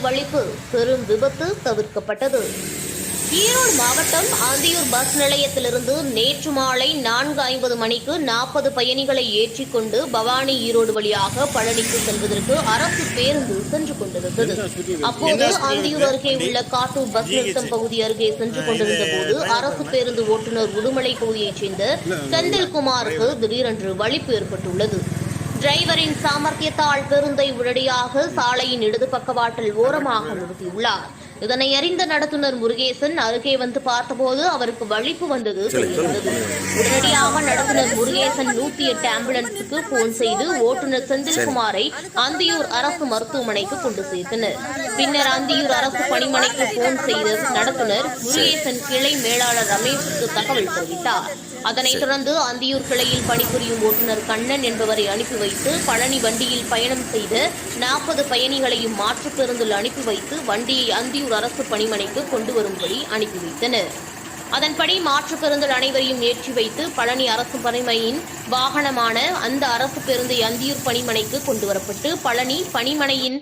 வழிப்பு பெரும் விபத்து தவிர்க்கப்பட்டது. ஈரோடு மாவட்டம் ஆந்தியூர் பஸ் நிலையத்திலிருந்து நேற்று மாலை நான்கு ஐம்பது மணிக்கு நாற்பது பயணிகளை ஏற்றிக்கொண்டு பவானி ஈரோடு வழியாக பழனிக்கு செல்வதற்கு அரசு பேருந்து சென்று கொண்டிருந்தது. அப்போது ஆந்தியூர் அருகே உள்ள காட்டூர் பஸ் நிறுத்தம் பகுதி அருகே சென்று கொண்டிருந்த போது அரசு பேருந்து ஓட்டுநர் உடுமலை பகுதியைச் சேர்ந்த செந்தில்குமாருக்கு திடீரென்று வலிப்பு ஏற்பட்டுள்ளது. டிரைவரின் சாமர்த்தியத்தால் பேருந்தை உடனடியாக சாலையின் இடது பக்கவாட்டில் ஓரமாக நிறுத்தியுள்ளார். இதனை அறிந்த நடத்துனர் முருகேசன் அருகே வந்து பார்த்தபோது அவருக்கு வலிப்பு வந்தது. உடனடியாக நடத்துனர் முருகேசன் நூத்தி எட்டு ஆம்புலன்ஸுக்கு போன் செய்து ஓட்டுநர் செந்தில்குமாரை அந்தியூர் அரசு மருத்துவமனைக்கு கொண்டு சேர்த்தனர். பின்னர் அந்தியூர் அரசு பணிமனைக்கு போன் செய்த நடத்துனர் முருகேசன் கிளை மேலாளர் ரமேஷுக்கு தகவல் தெரிவித்தார். அதனைத் தொடர்ந்து அந்தியூர் கிளையில் பணிபுரியும் ஓட்டுநர் கண்ணன் என்பவரை அனுப்பி வைத்து பழனி வண்டியில் பயணம் செய்த நாற்பது பயணிகளையும் மாற்றுப் பேருந்தில் அனுப்பி வைத்து வண்டியை அந்தியூர் அரசு பணிமனைக்கு கொண்டு வரும்படி அனுப்பி வைத்தனர். அதன்படி மாற்றுப் பேருந்தில் அனைவரையும் ஏற்றி வைத்து பழனி அரசு பணிமனையின் வாகனமான அந்த அரசு பேருந்தை அந்தியூர் பணிமனைக்கு கொண்டு வரப்பட்டு பழனி பணிமனையின்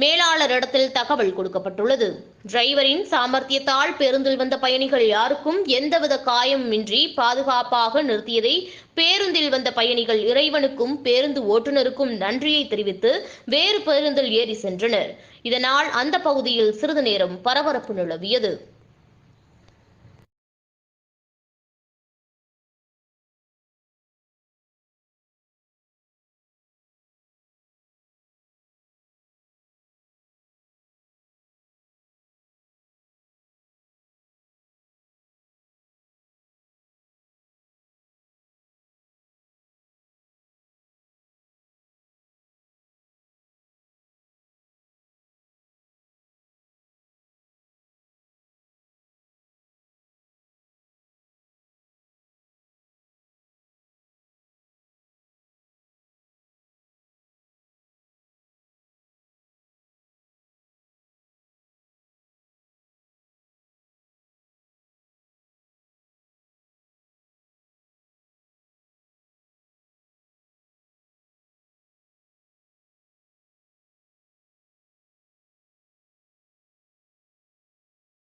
மேலாளரிடத்தில் தகவல் கொடுக்கப்பட்டுள்ளது. டிரைவரின் சாமர்த்தியத்தால் பேருந்தில் வந்த பயணிகள் யாருக்கும் எந்தவித காயமின்றி பாதுகாப்பாக நிறுத்தியதை பேருந்தில் வந்த பயணிகள் இறைவனுக்கும் பேருந்து ஓட்டுநருக்கும் நன்றியை தெரிவித்து வேறு பேருந்தில் ஏறி சென்றனர். இதனால் அந்த பகுதியில் சிறிது நேரம் பரபரப்பு நிலவியது.